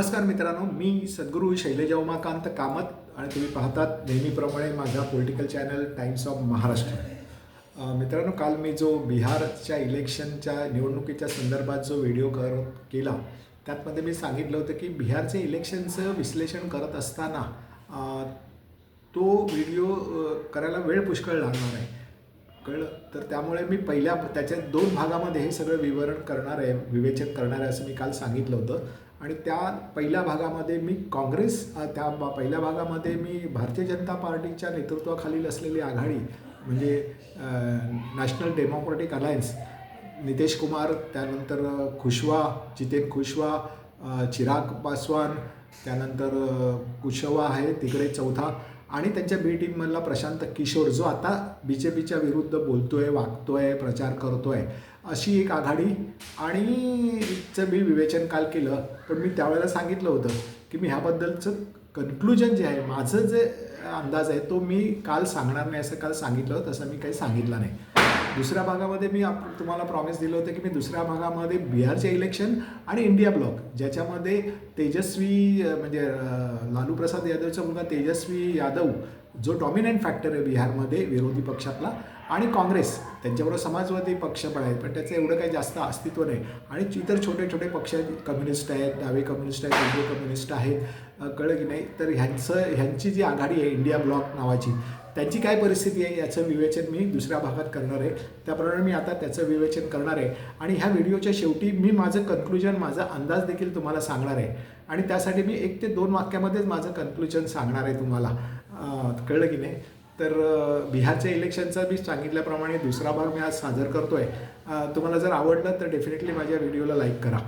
नमस्कार मित्रांनो मी सद्गुरू शैलजा उमाकांत कामत आणि तुम्ही पाहतात नेहमीप्रमाणे माझा political channel Times of Maharashtra मित्रांनो काल मी जो बिहारच्या इलेक्शनच्या निवडणुकीच्या संदर्भात जो व्हिडिओ कर केला त्यातमध्ये मी सांगितलं होतं की बिहारचे इलेक्शनचं विश्लेषण करत असताना तो व्हिडिओ करायला वेळ पुष्कळ लागणार आहे. कळलं? तर त्यामुळे मी पहिल्या त्याच्या दोन भागामध्ये हे सगळं विवरण करणार आहे विवेचन करणार आहे असं मी काल सांगितलं होतं. आणि त्या पहिल्या भागामध्ये मी काँग्रेस त्या बा- पहिल्या भागामध्ये मी भारतीय जनता पार्टीच्या नेतृत्वाखालील असलेली आघाडी म्हणजे National Democratic Alliance Nitish Kumar त्यानंतर खुशवा जितेन खुशवा चिराग पासवान त्यानंतर कुशवा आहे तिकडे चौथा आणि त्यांच्या बी टीममधला प्रशांत किशोर जो आता बी जे पीच्या विरुद्ध बोलतो आहे वागतो आहे प्रचार करतो आहे अशी एक आघाडी आणि चं मी विवेचन काल केलं पण मी त्यावेळेला सांगितलं होतं की मी ह्याबद्दलचं कन्क्लुजन जे आहे माझं जे अंदाज आहे तो मी काल सांगणार नाही असं काल सांगितलं तसं मी काही सांगितलं नाही. दुसऱ्या भागामध्ये मी आप तुम्हाला प्रॉमिस दिलं होतं की मी दुसऱ्या भागामध्ये बिहारचे इलेक्शन आणि इंडिया ब्लॉक ज्याच्यामध्ये तेजस्वी म्हणजे लालू प्रसाद यादवचा मुलगा तेजस्वी यादव जो डॉमिनंट फॅक्टर आहे बिहारमध्ये विरोधी पक्षातला आणि काँग्रेस त्यांच्याबरोबर समाजवादी पक्ष पण आहेत पण त्याचं एवढं काही जास्त अस्तित्व नाही. आणि इतर छोटे छोटे पक्ष आहेत कम्युनिस्ट आहेत डावे कम्युनिस्ट आहेत उजवे कम्युनिस्ट आहेत कळलं की नाही? तर ह्यांचं ह्यांची जी आघाडी आहे इंडिया ब्लॉक नावाची त्यांची काय परिस्थिती आहे याचं विवेचन मी दुसऱ्या भागात करणार आहे. त्याप्रमाणे मी आता त्याचं विवेचन करणार आहे. आणि ह्या व्हिडिओच्या शेवटी मी माझं कन्क्लुजन माझा अंदाज देखील तुम्हाला सांगणार आहे. आणि त्यासाठी मी एक ते दोन वाक्यामध्येच माझं कन्क्लुजन सांगणार आहे तुम्हाला. कळलं की नाही? तर बिहारच्या इलेक्शनचा मी सांगितल्याप्रमाणे दुसरा भाग मी आज सादर करतो आहे तुम्हाला जर आवडलं तर डेफिनेटली माझ्या व्हिडिओला लाईक करा.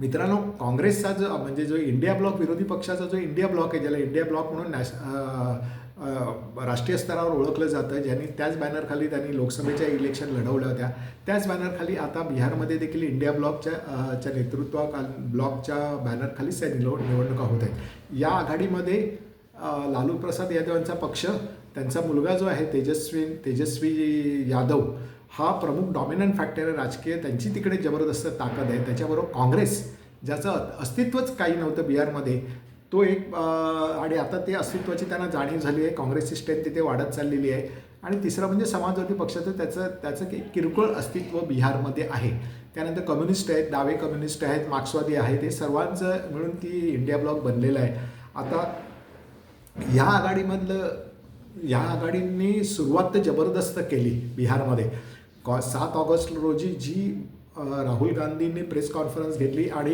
मित्रांनो काँग्रेसचा जो म्हणजे जो इंडिया ब्लॉक विरोधी पक्षाचा जो इंडिया ब्लॉक आहे ज्याला इंडिया ब्लॉक म्हणून नॅश राष्ट्रीय स्तरावर ओळखलं जातं ज्यांनी त्याच बॅनरखाली त्यांनी लोकसभेच्या इलेक्शन लढवल्या होत्या. त्याच बॅनरखाली आता बिहारमध्ये देखील इंडिया ब्लॉकच्या च्या नेतृत्वाखाल ब्लॉकच्या बॅनरखाली त्या निलो निवडणुका होत आहेत. या आघाडीमध्ये लालू प्रसाद यादवांचा पक्ष त्यांचा मुलगा जो आहे तेजस्वी तेजस्वी यादव हा प्रमुख डॉमिनंट फॅक्टर आहे राजकीय. त्यांची तिकडे जबरदस्त ताकद आहे. त्याच्याबरोबर काँग्रेस ज्याचं अस्तित्वच काही नव्हतं बिहारमध्ये तो एक आणि आता ते अस्तित्वाची त्यांना जाणीव झाली आहे. काँग्रेसची स्ट्रेंथ तिथे वाढत चाललेली आहे. आणि तिसरं म्हणजे समाजवादी पक्षाचं त्याचं त्याचं की किरकोळ अस्तित्व बिहारमध्ये आहे. त्यानंतर कम्युनिस्ट आहेत डावे कम्युनिस्ट आहेत मार्क्सवादी आहेत. हे सर्वांचं मिळून ती इंडिया ब्लॉक बनलेलं आहे. आता ह्या आघाडीमधलं ह्या आघाडींनी सुरुवात तर जबरदस्त केली बिहारमध्ये. कॉ सात ऑगस्ट रोजी जी राहुल गांधींनी प्रेस कॉन्फरन्स घेतली आणि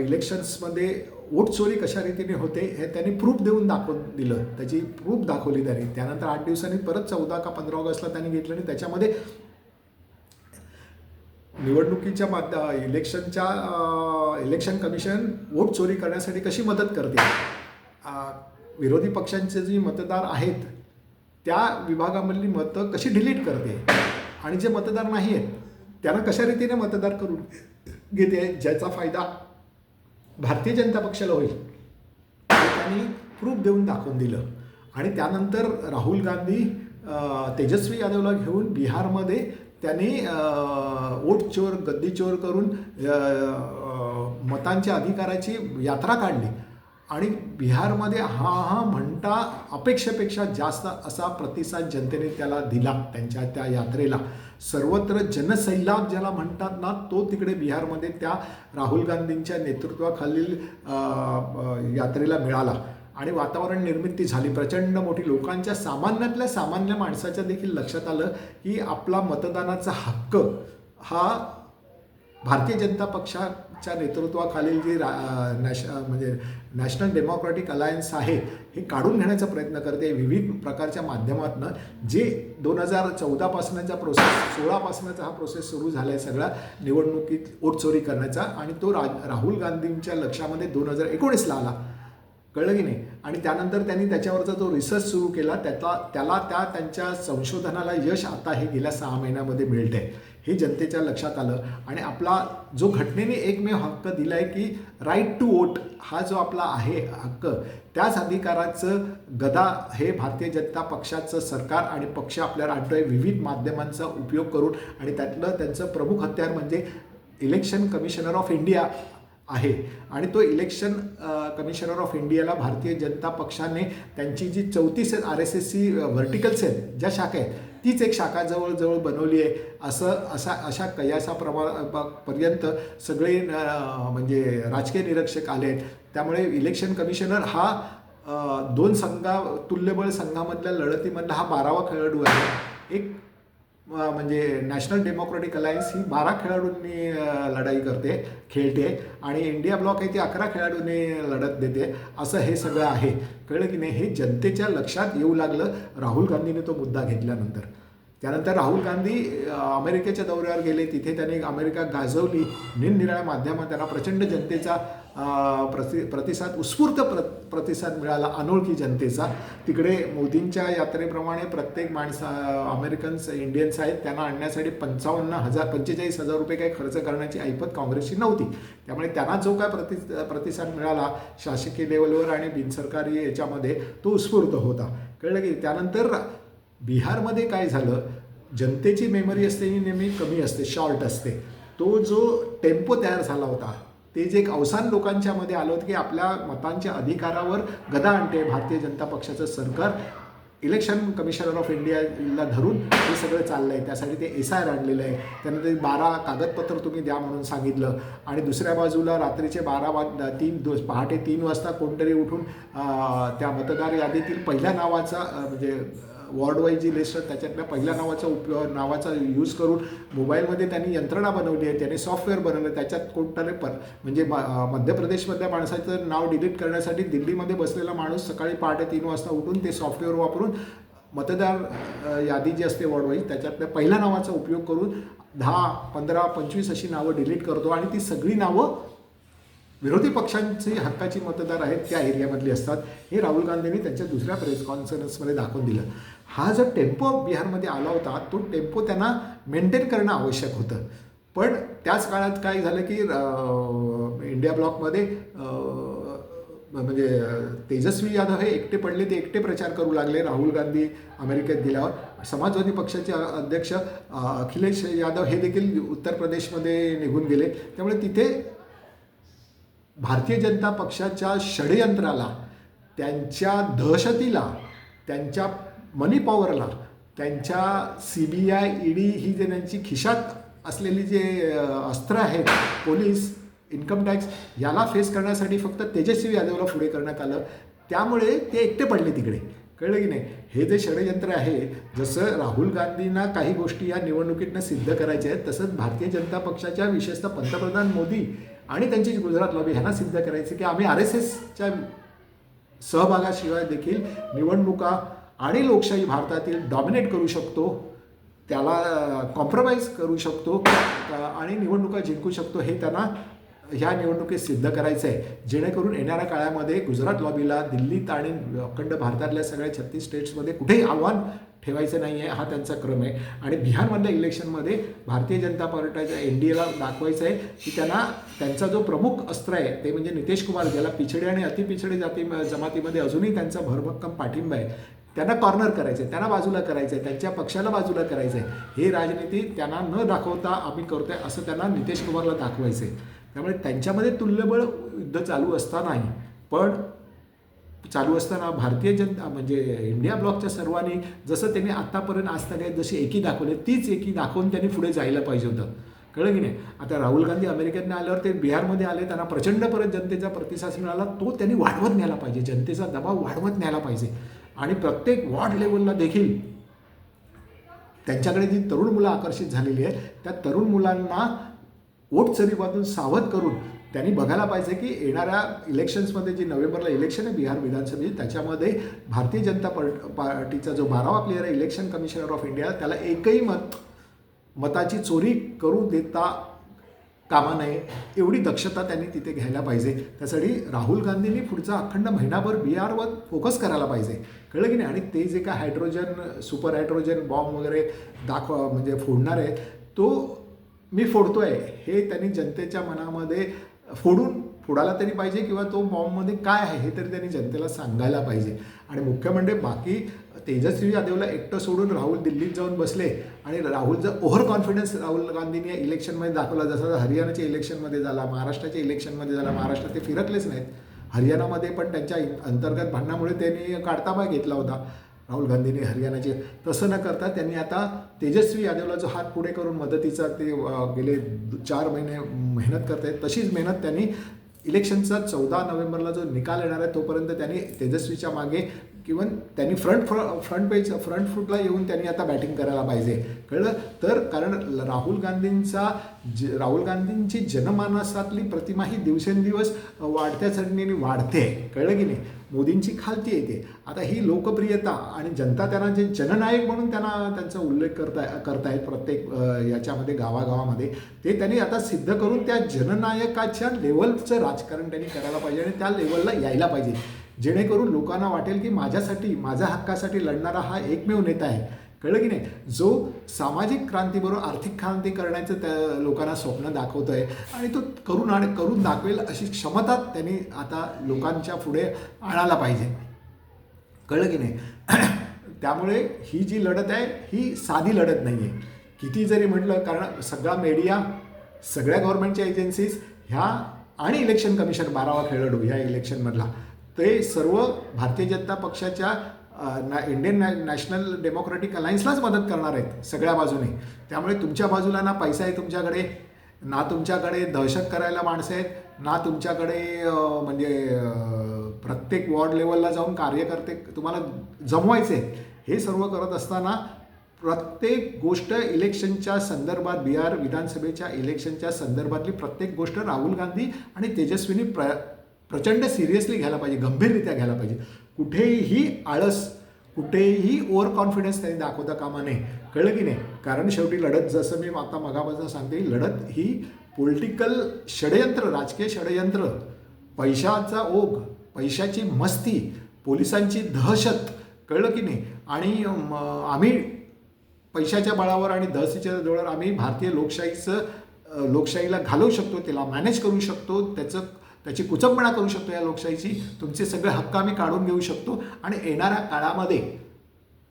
इलेक्शन्समध्ये वोट चोरी कशा रीतीने होते हे त्यांनी प्रूफ देऊन दाखवून दिलं. त्याची प्रूफ दाखवली त्यांनी. त्यानंतर आठ दिवसांनी परत चौदा का पंधरा ऑगस्टला त्यांनी घेतलं आणि त्याच्यामध्ये निवडणुकीच्या माध्या इलेक्शनच्या इलेक्शन कमिशन वोट चोरी करण्यासाठी कशी मदत करते विरोधी पक्षांचे जे मतदार आहेत त्या विभागामधली मतं कशी डिलीट करते? आणि जे मतदार नाही आहेत त्यांना कशा रीतीने मतदार करून घेते? ज्याचा फायदा भारतीय जनता पक्षाला होईल त्यांनी प्रूफ देऊन दाखवून दिलं. आणि त्यानंतर राहुल गांधी तेजस्वी यादवला घेऊन बिहारमध्ये त्यांनी ओट वोट चोर गद्दी चोर करून मतांच्या अधिकाराची यात्रा काढली. आणि बिहारमध्ये हा हा म्हणता अपेक्षेपेक्षा जास्त असा प्रतिसाद जनतेने त्याला दिला त्यांच्या त्या यात्रेला. सर्वत्र जनसैलाब ज्याला म्हणतात ना तो तिकडे बिहारमध्ये त्या राहुल गांधींच्या नेतृत्वाखालील यात्रेला मिळाला. आणि वातावरण निर्मिती झाली. प्रचंड मोठी लोकांच्या सामान्यातल्या सामान्य माणसाच्या देखील लक्षात आलं की आपला मतदानाचा हक्क हा भारतीय जनता च्या नेतृत्वाखालील जी रा नॅश म्हणजे नॅशनल डेमोक्रॅटिक अलायन्स आहे हे काढून घेण्याचा प्रयत्न करते. विविध प्रकारच्या माध्यमातून जे दोन हजार चौदापासूनचा प्रोसेस सोळापासूनचा हा प्रोसेस सुरू झाला आहे सगळा निवडणुकीत ओटचोरी करण्याचा आणि तो रा राहुल गांधींच्या लक्षामध्ये दोन हजार एकोणीसला आला. कळलं की नाही? आणि त्यानंतर त्यांनी त्याच्यावरचा जो रिसर्च सुरू केला त्याचा त्याला त्या त्यांच्या संशोधनाला यश आता हे गेल्या सहा महिन्यामध्ये मिळत आहे हे जनतेच्या लक्षात आलं. आणि आपला जो घटनेने एकमेव हक्क दिला आहे की राईट टू वोट हा जो आपला आहे हक्क त्याच अधिकाराचं गदा हे भारतीय जनता पक्षाचं सरकार आणि पक्ष आपल्याला आणतोय विविध माध्यमांचा उपयोग करून आणि त्यातलं त्यांचं प्रमुख हत्यार म्हणजे इलेक्शन कमिशनर ऑफ इंडिया आहे. आणि तो इलेक्शन कमिशनर ऑफ इंडियाला भारतीय जनता पक्षाने त्यांची जी चौतीस R S S C verticals आहेत ज्या शाखा आहेत तीच एक शाखा जवळजवळ बनवली आहे. असं असा अशा कयासा प्रमा पर्यंत सगळे म्हणजे राजकीय निरीक्षक आले आहेत. त्यामुळे इलेक्शन कमिशनर हा दोन संघा तुल्यबळ संघामधल्या लढतीमधला हा बारावा खेळाडू आहे. एक म्हणजे नॅशनल डेमोक्रॅटिक अलायन्स ही बारा खेळाडूंनी लढाई करते खेळते आणि इंडिया ब्लॉक आहे ती अकरा खेळाडूंनी लढत देते. असं हे सगळं आहे. कळलं की नाही? हे जनतेच्या लक्षात येऊ लागलं. राहुल गांधीने तो मुद्दा घेतल्यानंतर. त्यानंतर राहुल गांधी अमेरिकेच्या दौऱ्यावर गेले. तिथे त्यांनी अमेरिका गाजवली. निरनिराळ्या माध्यमात त्यांना प्रचंड जनतेचा प्रति प्रतिसाद उत्स्फूर्त प्र प्रतिसाद मिळाला अनोळखी जनतेचा. तिकडे मोदींच्या यात्रेप्रमाणे प्रत्येक माणसा अमेरिकन्स इंडियन्स आहेत त्यांना आणण्यासाठी पंचावन्न हजार पंचेचाळीस हजार रुपये काही खर्च करण्याची ऐपत काँग्रेसची नव्हती. त्यामुळे त्यांना जो काय प्रति प्रतिसाद मिळाला शासकीय लेवलवर आणि बिनसरकारी याच्यामध्ये तो उत्स्फूर्त होता. कळलं की त्यानंतर बिहारमध्ये काय झालं? जनतेची मेमरी असते ही नेहमी कमी असते शॉर्ट असते. तो जो टेम्पो तयार झाला होता ते जे एक अवसान लोकांच्या मध्ये आलं होतं की आपल्या मतांच्या अधिकारावर गदा आणते भारतीय जनता पक्षाचं सरकार इलेक्शन कमिशनर ऑफ इंडियाला धरून हे सगळं चाललं आहे त्यासाठी ते एस आय आर आणलेलं आहे. त्यांना ते बारा कागदपत्र तुम्ही द्या म्हणून सांगितलं. आणि दुसऱ्या बाजूला रात्रीचे बारा वा तीन दो पहाटे तीन वाजता कोणतरी उठून त्या मतदार यादीतील पहिल्या नावाचा म्हणजे वॉर्डवाईज जी लिस्ट त्याच्यातल्या पहिल्या नावाचा उपयोग नावाचा यूज करून मोबाईलमध्ये त्यांनी यंत्रणा बनवली आहे त्यांनी सॉफ्टवेअर बनवलं त्याच्यात कोणतरी पण म्हणजे म- मध्य प्रदेशमधल्या माणसाचं नाव डिलीट करण्यासाठी दिल्लीमध्ये बसलेला माणूस सकाळी पहाटे तीन वाजता उठून ते सॉफ्टवेअर वापरून मतदार यादी जी असते वॉर्डवाईज त्याच्यातल्या पहिल्या नावाचा उपयोग करून दहा पंधरा पंचवीस अशी नावं डिलीट करतो आणि ती सगळी नावं विरोधी पक्षांची हक्काची मतदार आहेत त्या एरियामधली असतात. हे राहुल गांधींनी त्यांच्या दुसऱ्या प्रेस कॉन्फरन्समध्ये दाखवून दिलं. हा जो टेम्पो बिहारमध्ये आला होता तो टेम्पो त्यांना मेंटेन करणं आवश्यक होतं. पण त्याच काळात काय झालं की इंडिया ब्लॉकमध्ये म्हणजे तेजस्वी यादव हे एकटे पडले ते एकटे प्रचार करू लागले राहुल गांधी अमेरिकेत गेल्यावर. समाजवादी पक्षाचे अध्यक्ष अखिलेश यादव हे देखील उत्तर प्रदेशमध्ये निघून गेले. त्यामुळे तिथे भारतीय जनता पक्षाच्या षडयंत्राला त्यांच्या दहशतीला त्यांच्या मनी पॉवरला. त्यांच्या C B I E D ही जे त्यांची खिशात असलेली जे अस्त्र आहेत पोलीस इन्कम टॅक्स याला फेस करण्यासाठी फक्त तेजस्वी यादवला पुढे करण्यात आलं. त्यामुळे ते एकटे पडले तिकडे. कळलं की नाही? हे जे षडयंत्र आहे जसं राहुल गांधींना काही गोष्टी या निवडणुकीतनं सिद्ध करायच्या आहेत तसंच भारतीय जनता पक्षाच्या विशेषतः पंतप्रधान मोदी आणि त्यांची गुजरात लॉबी ह्यांना सिद्ध करायचं की आम्ही आर एस एसच्या सहभागाशिवाय देखील निवडणुका आणि लोकशाही भारतातील डॉमिनेट करू शकतो त्याला कॉम्प्रोमाइज करू शकतो आणि निवडणुका जिंकू शकतो हे त्यांना ह्या निवडणुकीत सिद्ध करायचं आहे जेणेकरून येणाऱ्या काळामध्ये गुजरात लॉबीला दिल्लीत आणि अखंड भारतातल्या सगळ्या छत्तीस स्टेट्समध्ये कुठेही आव्हान ठेवायचं नाही आहे हा त्यांचा क्रम आहे. आणि बिहारमधल्या इलेक्शनमध्ये भारतीय जनता पार्टीच्या एन डी एला दाखवायचं आहे की त्यांना त्यांचा जो प्रमुख अस्त्र आहे ते म्हणजे नितेश कुमार ज्याला पिछडे आणि अतिपिछडे जाती जमातीमध्ये अजूनही त्यांचा भरभक्कम पाठिंबा आहे. त्यांना कॉर्नर करायचं आहे त्यांना बाजूला करायचं आहे त्यांच्या पक्षाला बाजूला करायचं आहे हे राजनीती त्यांना न दाखवता आम्ही करतोय असं त्यांना नितेश कुमारला दाखवायचं आहे त्यामुळे त्यांच्यामध्ये तुल्यबळ युद्ध चालू असतानाही पण चालू असताना भारतीय जनता म्हणजे इंडिया ब्लॉकच्या सर्वांनी जसं त्यांनी आत्तापर्यंत आजतागायत जशी एकी दाखवली तीच एकी दाखवून त्यांनी पुढे जायला पाहिजे होतं. कळलं की नाही? आता राहुल गांधी अमेरिकेतनं आल्यावर ते बिहारमध्ये आले त्यांना प्रचंड परत जनतेचा प्रतिसाद मिळाला तो त्यांनी वाढवत न्यायला पाहिजे. जनतेचा दबाव वाढवत न्यायला पाहिजे. आणि प्रत्येक वॉर्ड लेवलला देखील. त्यांच्याकडे जी तरुण मुलं आकर्षित झालेली आहेत त्या तरुण मुलांना ओटचरीपासून चरीपासून सावध करून त्यांनी बघायला पाहिजे की येणाऱ्या इलेक्शन्समध्ये जी नोव्हेंबरला इलेक्शन आहे बिहार विधानसभेची त्याच्यामध्ये भारतीय जनता पार्टीचा जो बारावा प्लेअर आहे इलेक्शन कमिशनर ऑफ इंडिया त्याला एकही मत मताची चोरी करू देता कामा नये. एवढी दक्षता त्यांनी तिथे घ्यायला पाहिजे. त्यासाठी राहुल गांधींनी पुढचा अखंड महिनाभर बिहारवर फोकस करायला पाहिजे. कळलं की नाही? आणि ते जे काय हायड्रोजन सुपर हायड्रोजन बॉम्ब वगैरे दाखवा म्हणजे फोडणार आहे तो मी फोडतो आहे हे त्यांनी जनतेच्या मनामध्ये फोडून फोडायला तरी पाहिजे किंवा तो बॉम्बमध्ये काय आहे हे तरी त्यांनी जनतेला सांगायला पाहिजे. आणि मुख्य म्हणजे बाकी तेजस्वी यादवला एकटं सोडून राहुल दिल्लीत जाऊन बसले आणि राहुलचा ओव्हर कॉन्फिडन्स राहुल गांधींनी या इलेक्शनमध्ये दाखवला. जसा हरियाणाच्या इलेक्शनमध्ये झाला महाराष्ट्राच्या इलेक्शनमध्ये झाला महाराष्ट्रात ते फिरकलेच नाहीत. हरियाणामध्ये पण त्यांच्या अंतर्गत भांडणामुळे त्यांनी काढताबा घेतला होता राहुल गांधींनी हरियाणाचे. तसं न करता त्यांनी आता तेजस्वी यादवला जो हात पुढे करून मदतीचा ते गेले दु- चार महिने मेहनत करत आहेत तशीच मेहनत त्यांनी इलेक्शनचा चौदा नोव्हेंबरला जो निकाल येणार आहे तोपर्यंत त्यांनी तेजस्वीच्या मागे किंवा त्यांनी फ्रंट फ्रंट पेज फ्रंट फुटला येऊन त्यांनी आता बॅटिंग करायला पाहिजे. कळलं? तर कारण राहुल गांधींचा ज राहुल गांधींची जनमानसातली प्रतिमा ही दिवसेंदिवस वाढत्या चढणीने वाढते. कळलं की नाही? मोदींची खालती येते आता ही लोकप्रियता आणि जनता त्यांना जे जननायक म्हणून त्यांना त्यांचा उल्लेख करताय करतायत प्रत्येक याच्यामध्ये गावागावामध्ये ते त्यांनी आता सिद्ध करून त्या जननायकाच्या लेवलचं राजकारण त्यांनी करायला पाहिजे आणि त्या लेवलला यायला पाहिजे. जेणेकरून लोकांना वाटेल की माझ्यासाठी माझ्या हक्कासाठी लढणारा हा एकमेव नेता आहे. कळलं की नाही? जो सामाजिक क्रांतीबरोबर आर्थिक क्रांती करण्याचं त्या लोकांना स्वप्न दाखवतो आहे आणि तो करून आणि करून दाखवेल अशी क्षमता त्यांनी आता लोकांच्या पुढे आणायला पाहिजे. कळलं की नाही? त्यामुळे ही जी लढत आहे ही साधी लढत नाही आहे किती जरी म्हटलं कारण सगळा मीडिया सगळ्या गव्हर्नमेंटच्या एजन्सीज ह्या आणि इलेक्शन कमिशन बारावा खेळाडू ह्या इलेक्शनमधला ते सर्व भारतीय जनता पक्षाच्या ना इंडियन नॅ नॅशनल डेमोक्रेटिक अलायन्सलाच मदत करणार आहेत सगळ्या बाजूने. त्यामुळे तुमच्या बाजूला ना पैसा आहे तुमच्याकडे ना तुमच्याकडे दहशत करायला माणसं आहेत ना तुमच्याकडे म्हणजे प्रत्येक वॉर्ड लेवलला जाऊन कार्यकर्ते तुम्हाला जमवायचे हे सर्व करत असताना प्रत्येक गोष्ट इलेक्शनच्या संदर्भात बिहार विधानसभेच्या इलेक्शनच्या संदर्भातली प्रत्येक गोष्ट राहुल गांधी आणि तेजस्वीनी प्र प्रचंड सिरियसली घ्यायला पाहिजे गंभीररित्या घ्यायला पाहिजे. कुठेही आळस कुठेही ओव्हर कॉन्फिडन्स त्यांनी दाखवता कामा नये. कळलं की नाही? कारण शेवटी लढत जसं मी आता मगापासून सांगते लढत ही पॉलिटिकल षडयंत्र राजकीय षडयंत्र. पैशाचा ओघ पैशाची मस्ती पोलिसांची दहशत. कळलं की नाही? आणि आम्ही पैशाच्या बळावर आणि दहशतीच्या जोरावर आम्ही भारतीय लोकशाहीचं लोकशाहीला घालवू शकतो त्याला मॅनेज करू शकतो त्याचं त्याची कुचंबणा करू शकतो या लोकशाहीची. तुमचे सगळे हक्क आम्ही काढून घेऊ शकतो. आणि येणाऱ्या काळामध्ये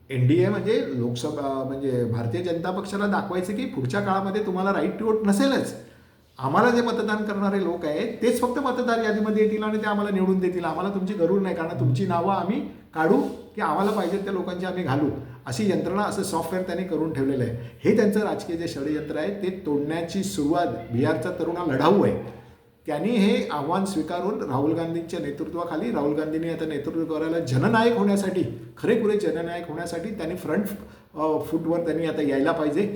एन डी ए म्हणजे लोकसभा म्हणजे भारतीय जनता पक्षाला दाखवायचं की पुढच्या काळामध्ये तुम्हाला राईट टू वोट नसेलच. आम्हाला जे मतदान करणारे लोक आहेत तेच फक्त मतदार यादीमध्ये येतील आणि ते आम्हाला निवडून देतील. आम्हाला तुमची गरज नाही कारण तुमची नावं आम्ही काढू की आम्हाला पाहिजे त्या लोकांची आम्ही घालू. अशी यंत्रणा असं सॉफ्टवेअर त्यांनी करून ठेवलेलं आहे. हे त्यांचं राजकीय जे षडयंत्र आहे ते तोडण्याची सुरुवात बिहारचा तरुणा लढाऊ आहे. त्यांनी हे आव्हान स्वीकारून राहुल गांधींच्या नेतृत्वाखाली राहुल गांधींनी आता नेतृत्व करायला जननायक होण्यासाठी खरेखुरे जननायक होण्यासाठी त्यांनी फ्रंट फूटवर त्यांनी आता यायला पाहिजे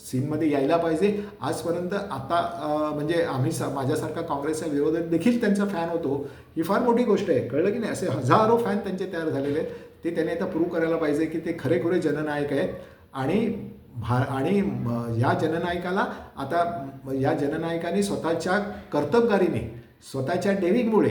सीनमध्ये यायला पाहिजे. आजपर्यंत आता म्हणजे आम्ही सा माझ्यासारखा काँग्रेसच्या विरोधात देखील त्यांचा फॅन होतो ही फार मोठी गोष्ट आहे. कळलं की नाही? असे हजारो फॅन त्यांचे तयार झालेले आहेत. ते त्यांनी आता प्रूव्ह करायला पाहिजे की ते खरेखुरे जननायक आहेत. आणि भा आणि या जननायकाला आता या जननायकाने स्वतःच्या कर्तबगारीने स्वतःच्या डेविंगमुळे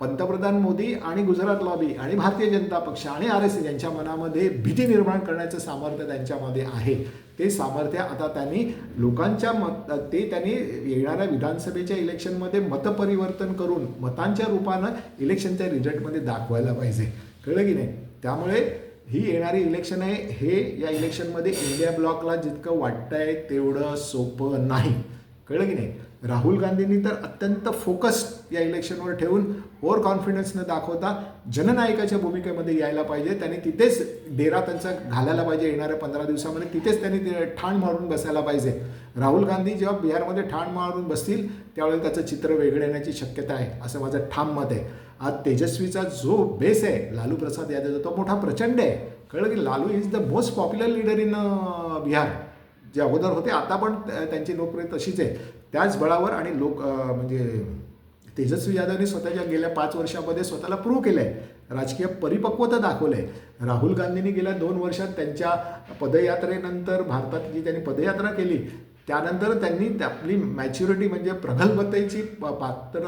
पंतप्रधान मोदी आणि गुजरात लॉबी आणि भारतीय जनता पक्ष आणि आर एस एस यांच्या मनामध्ये भीती निर्माण करण्याचं सामर्थ्य त्यांच्यामध्ये आहे. ते सामर्थ्य आता त्यांनी लोकांच्या मत ते त्यांनी येणाऱ्या विधानसभेच्या इलेक्शनमध्ये मतपरिवर्तन करून मतांच्या रूपानं इलेक्शनच्या रिझल्टमध्ये दाखवायला पाहिजे. कळलं की नाही? त्यामुळे ही येणारी इलेक्शन आहे. हे या इलेक्शनमध्ये इंडिया ब्लॉकला जितकं वाटतंय तेवढं सोपं नाही. कळलं की नाही? राहुल गांधींनी तर अत्यंत फोकस्ड या इलेक्शनवर ठेवून ओव्हर कॉन्फिडन्स न दाखवता जननायकाच्या भूमिकेमध्ये यायला पाहिजे. त्यांनी तिथेच डेरा त्यांचा घालायला पाहिजे. येणाऱ्या पंधरा दिवसामध्ये तिथेच त्यांनी ते ठाण मारून बसायला पाहिजे. राहुल गांधी जेव्हा बिहारमध्ये ठाण मारून बसतील त्यावेळेला त्याचं चित्र वेगळं येण्याची शक्यता आहे असं माझं ठाम मत आहे. आज तेजस्वीचा जो बेस आहे लालू प्रसाद यादवचा तो मोठा प्रचंड आहे. कळलं की Lalu is the most popular leader in Bihar. जे अगोदर होते आता पण त्यांची लोकप्रिय तशीच आहे. त्याच बळावर आणि लोक म्हणजे तेजस्वी यादवने स्वतःच्या गेल्या पाच वर्षामध्ये स्वतःला प्रूव्ह केलं आहे राजकीय परिपक्वता दाखवलं आहे राहुल गांधींनी गेल्या दोन वर्षात त्यांच्या पदयात्रेनंतर भारतात जी त्यांनी पदयात्रा केली त्यानंतर त्यांनी त्या- आपली मॅच्युरिटी म्हणजे प्रगल्भतेची पात्र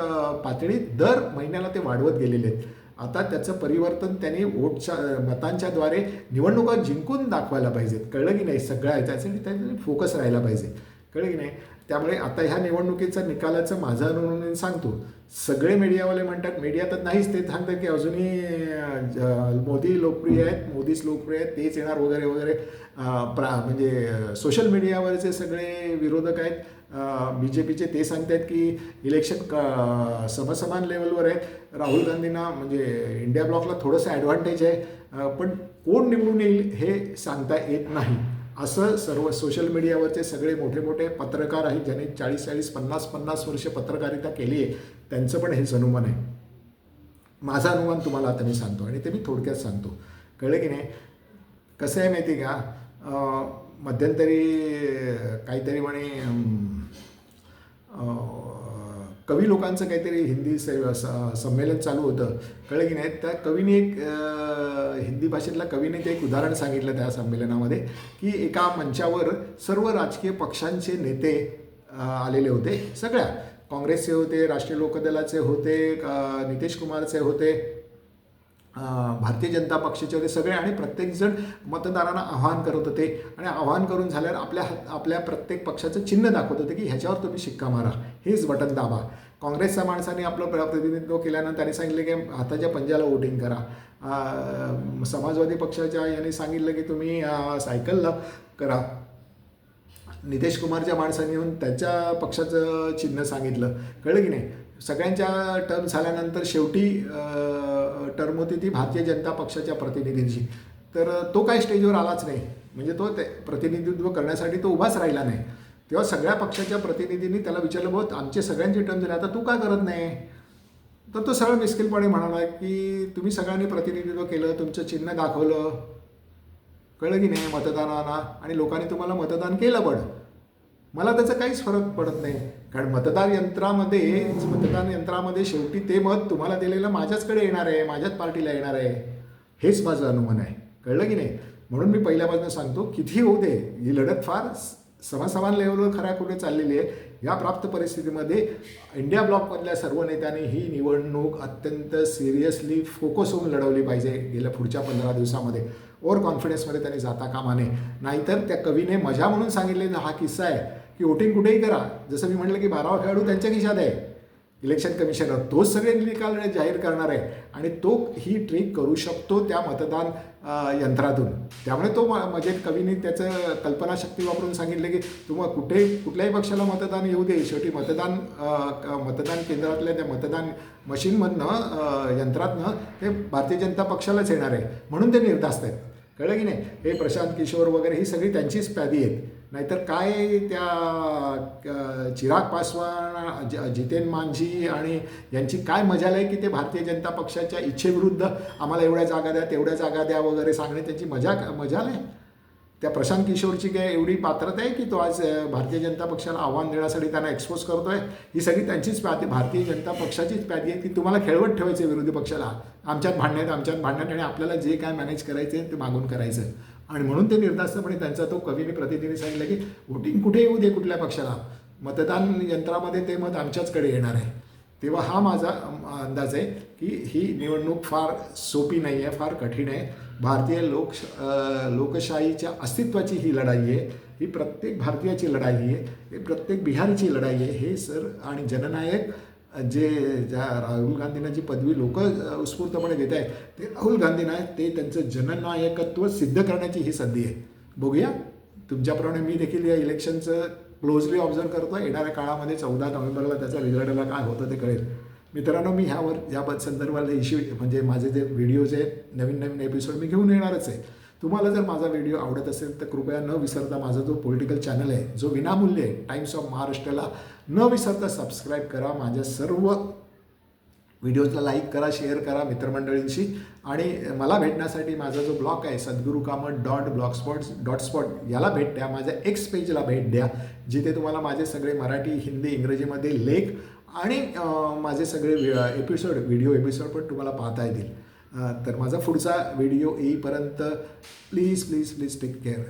पातळी दर महिन्याला ते वाढवत गेलेले आहेत. आता त्याचं परिवर्तन त्यांनी वोटच्या मतांच्या द्वारे निवडणुका जिंकून दाखवायला पाहिजेत. कळलं की नाही? सगळ्या त्यासाठी त्यांनी फोकस राहायला पाहिजे. कळलं की नाही? त्यामुळे आता ह्या निवडणुकीचा निकालाचं माझं अनुभव सांगतो. सगळे मीडियावाले म्हणतात मीडिया तर नाहीच. ते सांगतात की अजूनही मोदी लोकप्रिय आहेत मोदीच लोकप्रिय आहेत तेच येणार वगैरे वगैरे. प्रा म्हणजे सोशल मीडियावरचे सगळे विरोधक आहेत. बी जे पीचे ते सांगतात की इलेक्शन क समसमान लेवलवर आहेत राहुल गांधींना म्हणजे इंडिया ब्लॉकला थोडंसं ॲडव्हान्टेज आहे. पण कोण निवडून येईल हे सांगता येत नाही. असं सर्व सोशल मीडियावरचे सगळे मोठे मोठे पत्रकार आहेत ज्यांनी चाळीस चाळीस पन्नास पन्नास वर्ष पत्रकारिता केली आहे त्यांचं पण हेच अनुमान आहे. माझा अनुमान तुम्हाला आता मी सांगतो आणि ते मी थोडक्यात सांगतो. कळलं की नाही? कसं आहे माहिती आहे का? मध्यंतरी काहीतरी म्हणे कवी लोकांचं काहीतरी हिंदी से- संमेलन चालू होतं. कळलं की नाही? त्या कवीने एक हिंदी भाषेतल्या कवीने ते एक उदाहरण सांगितलं त्या संमेलनामध्ये की एका मंचावर सर्व राजकीय पक्षांचे नेते आलेले होते. सगळ्या काँग्रेसचे होते राष्ट्रीय लोकदलाचे होते अं, नितीश कुमारचे होते भारतीय जनता पक्षाचे होते सगळे आणि प्रत्येकजण मतदारांना आवाहन करत होते. आणि आवाहन करून झाल्यावर आपल्या हात आपल्या प्रत्येक पक्षाचं चिन्ह दाखवत होते की ह्याच्यावर तुम्ही शिक्का मारा. हेच बटन दाबा. काँग्रेसच्या माणसाने आपलं प्र- प्रतिनिधित्व केल्यानंतर त्यांनी सांगितलं की हाताच्या पंजाला वोटिंग करा. समाजवादी पक्षाच्या यांनी सांगितलं की तुम्ही सायकलला करा. नितेश कुमारच्या माणसाने येऊन त्याच्या पक्षाचं चिन्ह सांगितलं. कळलं की नाही? सगळ्यांच्या टर्म झाल्यानंतर शेवटी टर्म होती ती भारतीय जनता पक्षाच्या प्रतिनिधींची तर तो काय स्टेजवर आलाच नाही. म्हणजे तो ते प्रतिनिधित्व करण्यासाठी तो उभाच राहिला नाही. तेव्हा सगळ्या पक्षाच्या प्रतिनिधींनी त्याला विचारलं बहुत आमचे सगळ्यांचे टर्म झाले. आता तू का करत नाही? तर तो सरळ मिस्किलपणे म्हणाला की तुम्ही सगळ्यांनी प्रतिनिधित्व केलं तुमचं चिन्ह दाखवलं. कळलं की नाही मतदानाला? आणि लोकांनी तुम्हाला मतदान केलं पण. मला त्याचा काहीच फरक पडत नाही. कारण मतदान यंत्रामध्ये मतदान यंत्रामध्ये शेवटी ते मत तुम्हाला दिलेलं माझ्याचकडे येणार आहे माझ्याच पार्टीला येणार आहे. हेच माझं अनुमान आहे. कळलं की नाही? म्हणून मी पहिल्यापासून सांगतो किती होऊ दे ही लढत फार स- लेवलवर खऱ्या कुठे चाललेली आहे. या प्राप्त परिस्थितीमध्ये इंडिया ब्लॉकमधल्या सर्व नेत्यांनी ही निवडणूक अत्यंत सिरियसली फोकस होऊन लढवली पाहिजे गेल्या पुढच्या पंधरा दिवसामध्ये. ओव्हर कॉन्फिडन्समध्ये त्यांनी जाता कामा नये. नाहीतर त्या कवीने मजा म्हणून सांगितलेला हा किस्सा आहे. की वोटिंग कुठेही करा. जसं मी म्हटलं की बारावा खेळाडू त्यांच्या खिशात आहे. इलेक्शन कमिशनर तोच सगळे निकाल जाहीर करणार आहे. आणि तो ही ट्रिक करू शकतो त्या मतदान यंत्रातून. त्यामुळे तो म्हणजे कवीने त्याचं कल्पनाशक्ती वापरून सांगितलं की तुम्हाला कुठे कुठल्याही पक्षाला मतदान येऊ दे. शेवटी मतदान मतदान केंद्रातल्या त्या मतदान मशीनमधनं यंत्रातनं हे भारतीय जनता पक्षालाच येणार आहे. म्हणून ते निर्धास्त आहेत. कळलं की नाही? हे प्रशांत किशोर वगैरे ही सगळी त्यांचीच प्यादी आहेत. नाहीतर काय त्या चिराग पासवान ज- जितेन मांझी आणि यांची काय मजा आहे की ते भारतीय जनता पक्षाच्या इच्छेविरुद्ध आम्हाला एवढ्या जागा द्या तेवढ्या जागा द्या वगैरे सांगणे त्यांची मजा मजा आहे त्या प्रशांत किशोरची काय एवढी पात्रता आहे की तो आज भारतीय जनता पक्षाला आव्हान देण्यासाठी त्यांना एक्सपोज करतोय? ही सगळी त्यांचीच प्यादी भारतीय जनता पक्षाचीच प्यादी आहे की तुम्हाला खेळवत ठेवायचे विरोधी पक्षाला. आमच्यात भांडण्यात आमच्यात भांडण्यात आणि आपल्याला जे काय मॅनेज करायचे ते मागून करायचं आणि म्हणून ते निर्धास्तपणे त्यांचा तो कवीने प्रतिनिधी सांगितलं की व्होटिंग कुठे येऊ दे कुठल्या पक्षाला? मतदान यंत्रामध्ये ते मत आमच्याचकडे येणार आहे. तेव्हा हा माझा अंदाज आहे की ही निवडणूक फार सोपी नाही आहे फार कठीण आहे. भारतीय लोक लोकशाहीच्या अस्तित्वाची ही लढाई आहे. ही प्रत्येक भारतीयाची लढाई आहे. ही प्रत्येक बिहारीची लढाई आहे. हे सर आणि जननायक जे ज्या राहुल गांधींना जी पदवी लोक उत्स्फूर्तपणे देत आहेत ते राहुल गांधींना नाही ते त्यांचं जननायकत्व सिद्ध करण्याची ही संधी आहे. बघूया. तुमच्याप्रमाणे मी देखील या इलेक्शनचं क्लोजली ऑब्झर्व करतो. येणाऱ्या काळामध्ये चौदा नोव्हेंबरला त्याचा रिझल्टला काय होतं ते कळेल. मित्रांनो मी ह्यावर या संदर्भातले इश्यू म्हणजे माझे जे व्हिडिओज आहेत नवीन नवीन एपिसोड मी घेऊन येणारच आहे. तुम्हाला जर माझा व्हिडिओ आवडत असेल तर कृपया न विसरता माझा जो पॉलिटिकल चॅनल आहे जो विनामूल्य आहे टाइम्स ऑफ महाराष्ट्राला न विसरता सबस्क्राईब करा. माझ्या सर्व व्हिडिओजला लाईक करा शेअर करा मित्रमंडळींशी. आणि मला भेटण्यासाठी माझा जो ब्लॉग आहे Sadguru Kamat dot blog spot dot spot याला भेट द्या. माझ्या एक्स पेजला भेट द्या जिथे तुम्हाला माझे सगळे मराठी हिंदी इंग्रजीमध्ये लेख आणि माझे सगळे एपिसोड व्हिडिओ एपिसोड पण तुम्हाला पाहता येतील. तर माझा पुढचा व्हिडिओ येईपर्यंत please please please take care